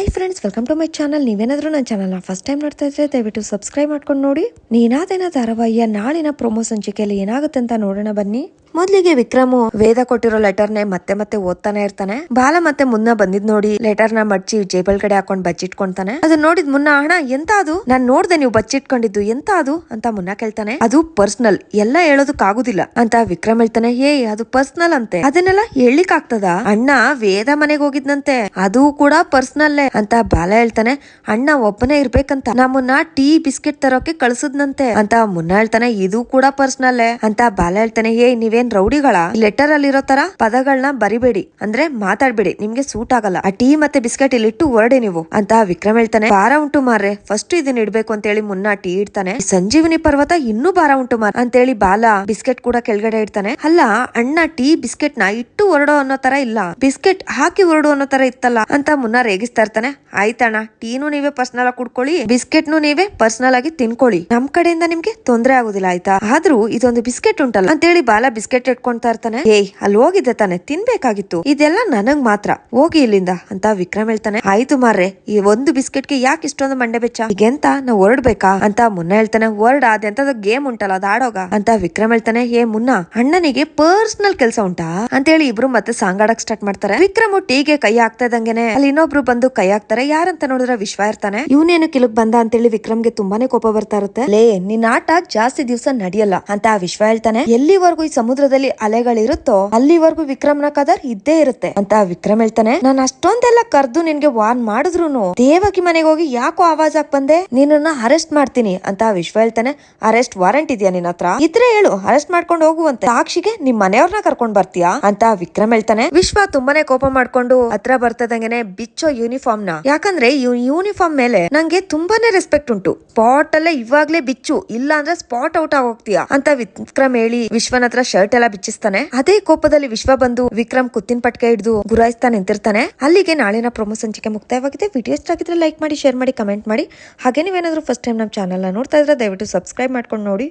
Hi friends welcome to my channel ನೀವೇನಾದರೂ ನನ್ನ ಚಾನಲ್ನ ಫಸ್ಟ್ ಟೈಮ್ ನೋಡ್ತಾ ಇದ್ರೆ ದಯವಿಟ್ಟು ಸಬ್ಸ್ಕ್ರೈಬ್ ಮಾಡ್ಕೊಂಡು ನೋಡಿ. ನೀನಾದೇನ ಧಾರಾವಾಹಿಯ ನಾಳಿನ ಪ್ರೊಮೋ ಸಂಚಿಕೆಯಲ್ಲಿ ಏನಾಗುತ್ತೆ ಅಂತ ನೋಡೋಣ ಬನ್ನಿ. ಮೊದ್ಲಿಗೆ ವಿಕ್ರಮು ವೇದ ಕೊಟ್ಟಿರೋ ಲೆಟರ್ ನೇ ಮತ್ತೆ ಮತ್ತೆ ಓದ್ತಾನೆ ಇರ್ತಾನೆ. ಬಾಲ ಮತ್ತೆ ಮುನ್ನ ಬಂದಿದ್ ನೋಡಿ ಲೆಟರ್ನ ಮಡ್ಚಿ ಜೇಬಲ್ ಕಡೆ ಹಾಕೊಂಡ್ ಬಚ್ಚಿಟ್ಕೊಂತಾನೆ. ಅದನ್ನ ನೋಡಿದ್ ಮುನ್ನ ಹಣ ಎಂತ ಅದು? ನಾನ್ ನೋಡ್ದೆ ನೀವು ಬಚ್ಚಿಟ್ಕೊಂಡಿದ್ದು, ಎಂತ ಅದು? ಅಂತ ಮುನ್ನ ಕೇಳ್ತಾನೆ. ಅದು ಪರ್ಸನಲ್, ಎಲ್ಲ ಹೇಳೋದಕ್ಕಾಗುದಿಲ್ಲ. ಅಂತ ವಿಕ್ರಮ್ ಹೇಳ್ತಾನೆ. ಏ ಅದು ಪರ್ಸನಲ್ ಅಂತೆ. ಅದನ್ನೆಲ್ಲ ಹೇಳಿಕ್ ಆಗ್ತದ ಅಣ್ಣ, ವೇದ ಮನೆಗೆ ಹೋಗಿದ್ನಂತೆ. ಅದು ಕೂಡ ಪರ್ಸನಲ್ಲೇ. ಅಂತ ಬಾಲ ಹೇಳ್ತಾನೆ. ಅಣ್ಣ, ಒಬ್ಬನೇ ಇರ್ಬೇಕಂತ. ನಮ್ಮನ್ನ ಟೀ, ಬಿಸ್ಕೆಟ್ ತರೋಕೆ ಕಳ್ಸದ್ನಂತೆ. ಅಂತ ಮುನ್ನ ಹೇಳ್ತಾನೆ. ಇದು ಕೂಡ ಪರ್ಸನಲ್ಲೇ. ಅಂತ ಬಾಲ ಹೇಳ್ತಾನೆ. ಏ ನೀವೇನ್ ರೌಡಿಗಳ? ಲೆಟರ್ ಅಲ್ಲಿರೋ ತರ ಪದಗಳನ್ನ ಬರಿಬೇಡಿ. ಅಂದ್ರೆ ಮಾತಾಡ್ಬೇಡಿ. ನಿಮ್ಗೆ ಸೂಟ್ ಆಗಲ್ಲ. ಆ ಟೀ ಮತ್ತೆ ಬಿಸ್ಕೆಟ್ ಇಲ್ಲಿಟ್ಟು ಹೊರಡಿ ನೀವು. ಅಂತ ವಿಕ್ರಮ್ ಹೇಳ್ತಾನೆ. ಭಾರ ಉಂಟು ಮಾರ್ರೆ. ಫಸ್ಟ್ ಇದನ್ನ ಇಡ್ಬೇಕು ಅಂತ ಹೇಳಿ ಮುನ್ನ ಟೀ ಇಡ್ತಾನೆ. ಸಂಜೀವಿನಿ ಪರ್ವತ ಇನ್ನೂ ಭಾರ ಉಂಟು ಮಾರ್ ಅಂತೇಳಿ ಬಾಲ ಬಿಸ್ಕೆಟ್ ಕೂಡ ಕೆಳಗಡೆ ಇಡ್ತಾನೆ. ಅಲ್ಲ, ಅಣ್ಣ ಟೀ ಬಿಸ್ಕೆಟ್ನ ಇಟ್ಟು ಹೊರಡೋ ಅನ್ನೋ ತರ ಇಲ್ಲ. ಬಿಸ್ಕೆಟ್ ಹಾಕಿ ಹೊರಡು ಅನ್ನೋ ತರ ಇತ್ತಲ್ಲ ಅಂತ ಮುನ್ನ ರೇಗಿಸ್ತಾ ಇರ್ತಾನೆ. ಆಯ್ತಣ್ಣ ಟೀನು ನೀವೇ ಪರ್ಸನಲ್ ಆಗಿ ಕುಡ್ಕೊಳ್ಳಿ. ಬಿಸ್ಕೆಟ್ ನು ನೀವೇ ಪರ್ಸನಲ್ ಆಗಿ ತಿನ್ಕೊಳ್ಳಿ. ನಮ್ ಕಡೆಯಿಂದ ನಿಮ್ಗೆ ತೊಂದ್ರೆ ಆಗುದಿಲ್ಲ, ಆಯ್ತಾ? ಆದ್ರೂ ಇದೊಂದು ಬಿಸ್ಕೆಟ್ ಉಂಟಲ್ಲ ಅಂತೇಳಿ ಬಾಲ ಬಿಸ್ಕೆಟ್ ಇಟ್ಕೊಂತಾ ಇರ್ತಾನೆ. ಏಯ್, ಅಲ್ಲಿ ಹೋಗಿದ್ದೆ ತಾನೆ, ತಿನ್ಬೇಕಾಗಿತ್ತು. ಇದೆಲ್ಲ ನನಗ್ ಮಾತ್ರ. ಹೋಗಿ ಇಲ್ಲಿಂದ, ಅಂತ ವಿಕ್ರಮ್ ಹೇಳ್ತಾನೆ. ಆಯ್ತು ಮಾರ್ರೆ, ಈ ಒಂದು ಬಿಸ್ಕೆಟ್ಗೆ ಯಾಕೆ ಇಷ್ಟೊಂದು ಮಂಡೆ ಬೆಚ್ಚ? ಈಗೆಂತ ನಾವ್ ಹೊರಡ್ಬೇಕಾ? ಅಂತ ಮುನ್ನ ಹೇಳ್ತಾನೆ, ಹೊರಡ ಅದೆಂತದ ಗೇಮ್ ಉಂಟಲ್ಲ, ಅದ್ ಆಡೋಗ. ಅಂತ ವಿಕ್ರಮ್ ಹೇಳ್ತಾನೆ ಏ ಮುನ್ನ, ಅಣ್ಣನಿಗೆ ಪರ್ಸನಲ್ ಕೆಲಸ ಉಂಟಾ? ಅಂತ ಹೇಳಿ ಇಬ್ರು ಮತ್ತೆ ಸಾಂಗಾಡಕ್ ಸ್ಟಾರ್ಟ್ ಮಾಡ್ತಾರೆ. ವಿಕ್ರಮ್ ಟೀಗೆ ಕೈ ಹಾಕ್ತಾ ಇದ್ದಂಗೆನೆ, ಅಲ್ಲಿ ಇನ್ನೊಬ್ರು ಬಂದು ಕೈ ಹಾಕ್ತಾರೆ. ಯಾರಂತ ನೋಡಿದ್ರೆ ವಿಶ್ವ ಇರ್ತಾನೆ. ಇವನೇನು ಕಿಲಕ್ ಬಂದ? ಅಂತ ಹೇಳಿ ವಿಕ್ರಮ್ಗೆ ತುಂಬಾನೇ ಕೋಪ ಬರ್ತಾ ಇರುತ್ತೆ. ಲೇ, ನಿನ್ ಆಟ ಜಾಸ್ತಿ ದಿವಸ ನಡೆಯಲ್ಲ, ಅಂತ ವಿಶ್ವ ಹೇಳ್ತಾನೆ. ಎಲ್ಲಿವರೆಗೂ ಈ ಸಮುದ್ರದಲ್ಲಿ ಅಲೆಗಳಿರುತ್ತೋ, ಅಲ್ಲಿವರೆಗೂ ವಿಕ್ರಮ್ನ ಕದರ್ ಇದ್ದೇ ಇರುತ್ತೆ. ಅಂತ ವಿಕ್ರಮ್ ಹೇಳ್ತಾನೆ, ನಾನು ಅಷ್ಟೊಂದೆಲ್ಲ ಕರ್ದು ನಿನ್ಗೆ ವಾರ್ನ್ ಮಾಡಿದ್ರು ದೇವಕಿ ಮನೆಗೆ ಹೋಗಿ ಯಾಕೋ ಆವಾಜ್ ಹಾಕ್ ಬಂದೆ? ನಿನ್ನನ್ನ ಅರೆಸ್ಟ್ ಮಾಡ್ತೀನಿ. ಅಂತ ವಿಶ್ವ ಹೇಳ್ತಾನೆ ಅರೆಸ್ಟ್ ವಾರಂಟ್ ಇದೆಯಾ ನಿನ್ನ ಹತ್ರ? ಇದ್ರೆ ಹೇಳು ಅರೆಸ್ಟ್ ಮಾಡ್ಕೊಂಡು ಹೋಗುವಂತೆ. ಸಾಕ್ಷಿಗೆ ನಿಮ್ ಮನೆಯವ್ರನ್ನ ಕರ್ಕೊಂಡ್ ಬರ್ತೀಯಾ? ಅಂತ ವಿಕ್ರಮ್ ಹೇಳ್ತಾನೆ, ವಿಶ್ವ ತುಂಬಾನೇ ಕೋಪ ಮಾಡ್ಕೊಂಡು ಹತ್ರ ಬರ್ತದಂಗೆನೆ ಬಿಚ್ಚೋ ಯೂನಿಫಾರ್ಮ್ನ ಯಾಕಂದ್ರೆ ಯೂನಿಫಾರ್ಮ್ ಮೇಲೆ ನಂಗೆ ತುಂಬಾನೇ ರೆಸ್ಪೆಕ್ಟ್ ಉಂಟು. ಸ್ಪಾಟ್ ಅಲ್ಲೇ ಇವಾಗ್ಲೇ ಬಿಚ್ಚು ಇಲ್ಲ ಅಂದ್ರೆ ಸ್ಪಾಟ್ ಔಟ್ ಆಗೋಗ್ತೀಯಾ ಅಂತ ವಿಕ್ರಮ್ ಹೇಳಿ ವಿಶ್ವನ ಹತ್ರ ಶರ್ಟ್ ಎಲ್ಲ ಬಿಚ್ಚಿಸ್ತಾನೆ. ಅದೇ ಕೋಪದಲ್ಲಿ ವಿಶ್ವ ಬಂದು ವಿಕ್ರಮ್ ಕುತ್ತಿನ ಪಟ್ಕೆ ಹಿಡಿದು ಗುರಾಯಿಸ್ತಾ ನಿಂತಿರ್ತಾನೆ. ಅಲ್ಲಿಗೆ ನಾಳಿನ ಪ್ರೊಮೋ ಸಂಚಿಕೆ ಮುಕ್ತಾಯವಾಗಿದೆ. ವಿಡಿಯೋ ಇಷ್ಟ ಆಗಿದ್ರೆ ಲೈಕ್ ಮಾಡಿ, ಶೇರ್ ಮಾಡಿ, ಕಮೆಂಟ್ ಮಾಡಿ. ಹಾಗೆ ನೀವೇನಾದ್ರೂ ಫಸ್ಟ್ ಟೈಮ್ ನಮ್ಮ ಚಾನಲ್ನ ನೋಡ್ತಾ ಇದ್ರೆ ದಯವಿಟ್ಟು ಸಬ್ಸ್ಕ್ರೈಬ್ ಮಾಡ್ಕೊಂಡು ನೋಡಿ.